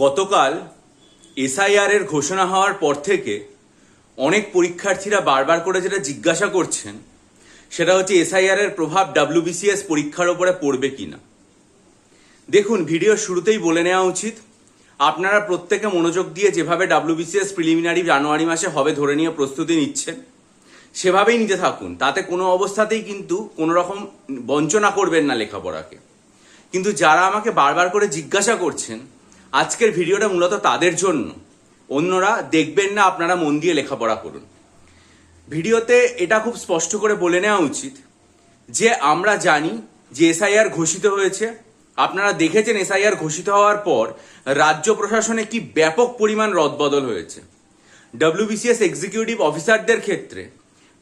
গতকাল এসআইআর এর ঘোষণা হওয়ার পর থেকে অনেক পরীক্ষার্থীরা বারবার করে যেটা জিজ্ঞাসা করছেন, সেটা হচ্ছে এসআইআর এর প্রভাব ডাব্লিউবিসিএস পরীক্ষার ওপরে পড়বে কিনা। দেখুন ভিডিওর শুরুতেই বলে নেওয়া উচিত, আপনারা প্রত্যেকে মনোযোগ দিয়ে যেভাবে ডাব্লিউবিসিএস প্রিলিমিনারি জানুয়ারি মাসে হবে ধরে নিয়ে প্রস্তুতি নিচ্ছেন, সেভাবেই নিতে থাকুন। তাতে কোনো অবস্থাতেই কিন্তু কোনো রকম বঞ্চনা করবেন না লেখাপড়াকে। কিন্তু যারা আমাকে বারবার করে জিজ্ঞাসা করছেন আজকের ভিডিওটা মূলত তাদের জন্য। অন্যরা দেখবেন না, আপনারা মন দিয়ে লেখাপড়া করুন। ভিডিওতে এটা খুব স্পষ্ট করে বলে নেওয়া উচিত যে, আমরা জানি যে এসআইআর ঘোষিত হয়েছে। আপনারা দেখেছেন এসআইআর ঘোষিত হওয়ার পর রাজ্য প্রশাসনে কি ব্যাপক পরিমাণ রদবদল হয়েছে। ডব্লিউবিসিএস এক্সিকিউটিভ অফিসারদের ক্ষেত্রে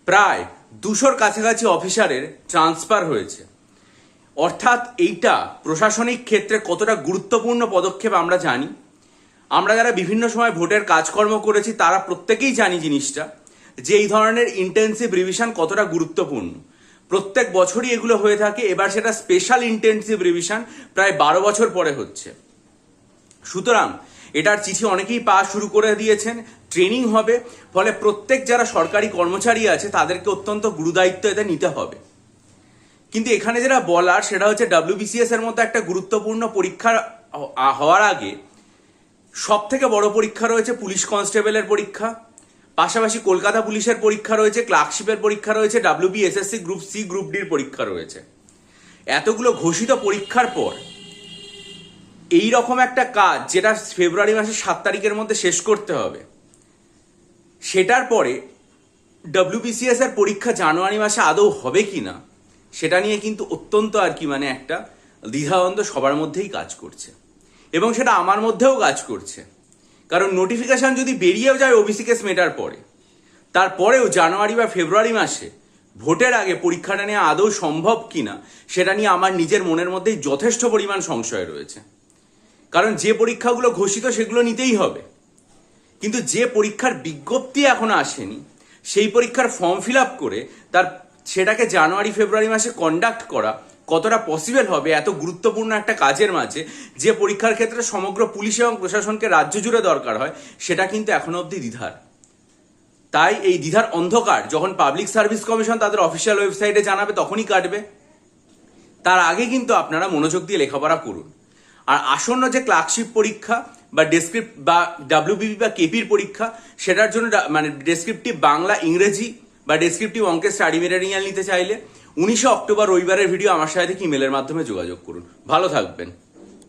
প্রায় দুশোর কাছাকাছি অফিসারের ট্রান্সফার হয়েছে। অর্থাৎ এইটা প্রশাসনিক ক্ষেত্রে কতটা গুরুত্বপূর্ণ পদক্ষেপ আমরা জানি। আমরা যারা বিভিন্ন সময় ভোটের কাজকর্ম করেছি, তারা প্রত্যেকেই জানি জিনিসটা, যে এই ধরনের ইন্টেন্সিভ রিভিশন কতটা গুরুত্বপূর্ণ। প্রত্যেক বছরই এগুলো হয়ে থাকে, এবার সেটা স্পেশাল ইন্টেন্সিভ রিভিশন প্রায় বারো বছর পরে হচ্ছে। সুতরাং এটার চিঠি অনেকেই পাওয়া শুরু করে দিয়েছেন ট্রেনিং হবে, ফলে প্রত্যেক যারা সরকারি কর্মচারী আছে, তাদেরকে অত্যন্ত গুরুদায়িত্ব এতে নিতে হবে। কিন্তু এখানে যেটা বলার, সেটা হচ্ছে ডাব্লিউবিসিএস এর মতো একটা গুরুত্বপূর্ণ পরীক্ষা হওয়ার আগে সব থেকে বড় পরীক্ষা রয়েছে পুলিশ কনস্টেবলের পরীক্ষা। পাশাপাশি কলকাতা পুলিশের পরীক্ষা রয়েছে, ক্লার্কশিপের পরীক্ষা রয়েছে W B S S C group C group ডির পরীক্ষা রয়েছে। এতগুলো ঘোষিত পরীক্ষার পর এই রকম একটা কাজ যেটা ফেব্রুয়ারি মাসের সাত তারিখের মধ্যে শেষ করতে হবে, সেটার পরে ডব্লিউবিসিএস এর পরীক্ষা জানুয়ারি মাসে আদৌ হবে কি না সেটা নিয়ে কিন্তু অত্যন্ত আর কি মানে একটা দ্বিধাদ্বন্দ্ব সবার মধ্যেই কাজ করছে। এবং সেটা আমার মধ্যেও কাজ করছে। কারণ নোটিফিকেশন যদি বেরিয়েও যায় ওবিসি কেস মেটার পরে, তারপরেও জানুয়ারি বা ফেব্রুয়ারি মাসে ভোটের আগে পরীক্ষাটা নেওয়া আদৌ সম্ভব কিনা, সেটা নিয়ে আমার নিজের মনের মধ্যেই যথেষ্ট পরিমাণ সংশয় রয়েছে। কারণ যে পরীক্ষাগুলো ঘোষিত সেগুলো নিতেই হবে। কিন্তু যে পরীক্ষার বিজ্ঞপ্তি এখনও আসেনি, সেই পরীক্ষার ফর্ম ফিল আপ করে তার সেটাকে জানুয়ারি, ফেব্রুয়ারি মাসে কন্ডাক্ট করা কতটা পসিবল হবে এত গুরুত্বপূর্ণ একটা কাজের মাঝে যে পরীক্ষার ক্ষেত্রে সমগ্র পুলিশ এবং প্রশাসনকে রাজ্য জুড়ে দরকার হয়, সেটা কিন্তু এখনও অবধি দ্বিধার। তাই এই দ্বিধার অন্ধকার যখন পাবলিক সার্ভিস কমিশন তাদের অফিসিয়াল ওয়েবসাইটে জানাবে, তখনই কাটবে। তার আগে কিন্তু আপনারা মনোযোগ দিয়ে লেখাপড়া করুন। আর আসন্ন যে ক্লার্কশিপ পরীক্ষা বা ডেসক্রিপ্ট বা ডাব্লিউবিপি বা কেপির পরীক্ষা, সেটার জন্য মানে ডেসক্রিপটিভ বাংলা, ইংরেজি বা ডেসক্রিপটিভ অঙ্কের স্টাডি মেটেরিয়াল নিতে চাইলে, উনিশে অক্টোবর রবিবারের ভিডিও আমার সাথে ইমেলের মাধ্যমে যোগাযোগ করুন। ভালো থাকবেন।